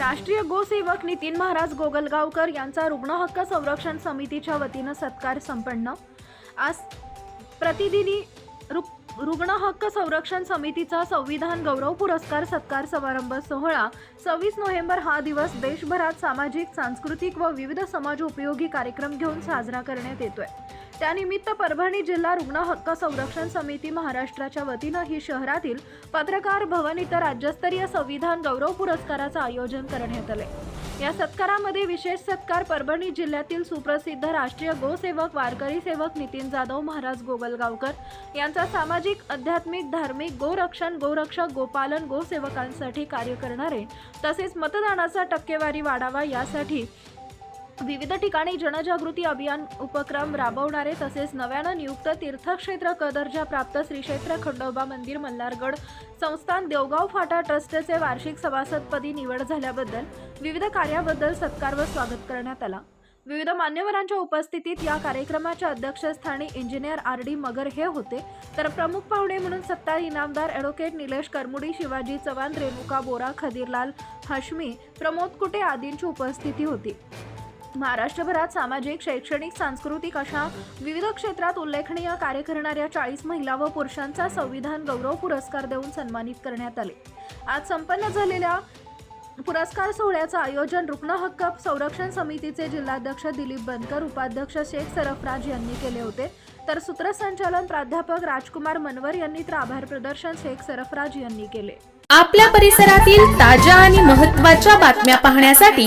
राष्ट्रीय गोसेवक नितीन महाराज गोगलगावकर यांचा रुग्ण हक्क संरक्षण समितीच्या वतीनं सत्कार संपन्न. आज प्रतिदिनी रुक् रुग्ण हक्क संरक्षण समितीचा संविधान गौरव पुरस्कार सत्कार समारंभ सोहळा. सव्वीस नोव्हेंबर हा दिवस देशभरात सामाजिक सांस्कृतिक व विविध समाज उपयोगी कार्यक्रम घेऊन साजरा करण्यात येतोय. त्यानिमित्त परभणी जिल्हा रुग्ण हक्क संरक्षण समिती महाराष्ट्राच्या वतीनं ही शहरातील पत्रकार भवन इथं राज्यस्तरीय संविधान गौरव पुरस्काराचं आयोजन करण्यात आले या सत्कारामध्ये विशेष सत्कार परभणी जिल्ह्यातील सुप्रसिद्ध राष्ट्रीय गोसेवक वारकरी सेवक नितीन जाधव महाराज गोगलगावकर यांचा सामाजिक आध्यात्मिक धार्मिक गोरक्षण गोरक्षक गोपालन गोसेवकांसाठी कार्य करणारे तसेच मतदानाचा टक्केवारी वाढावा यासाठी विविध ठिकाणी जनजागृती अभियान उपक्रम राबवणारे तसेच नव्यानं नियुक्त तीर्थक्षेत्र कदर्जा प्राप्त श्रीक्षेत्र खंडोबा मंदिर मल्हारगड संस्थान देवगाव फाटा ट्रस्टचे वार्षिक सभासदपदी निवड झाल्याबद्दल विविध कार्याबद्दल सत्कार व स्वागत करण्यात आला. विविध मान्यवरांच्या उपस्थितीत या कार्यक्रमाच्या अध्यक्षस्थानी इंजिनियर आर डी मगर हे होते. तर प्रमुख पाहुणे म्हणून सत्तार इनामदार ॲडव्होकेट निलेश करमुडी शिवाजी चव्हाण रेणुका बोरा खदीरलाल हाश्मी प्रमोद कुटे आदींची उपस्थिती होती. महाराष्ट्रभरात सामाजिक शैक्षणिक सांस्कृतिक अशा विविध क्षेत्रात उल्लेखनीय कार्य करणाऱ्या चाळीस महिला व पुरुषांचा संविधान गौरव पुरस्कार देऊन सन्मानित करण्यात आले. आज संपन्न झालेल्या पुरस्कार सोहळ्याचं आयोजन रुग्ण हक्क संरक्षण समितीचे जिल्हाध्यक्ष दिलीप बनकर उपाध्यक्ष शेख सरफराज यांनी केले होते. तर सूत्रसंचालन प्राध्यापक राजकुमार मनवर यांनी तर आभार प्रदर्शन शेख सरफराज यांनी केले. आपल्या परिसरातील ताज्या आणि महत्त्वाच्या बातम्या पाहण्यासाठी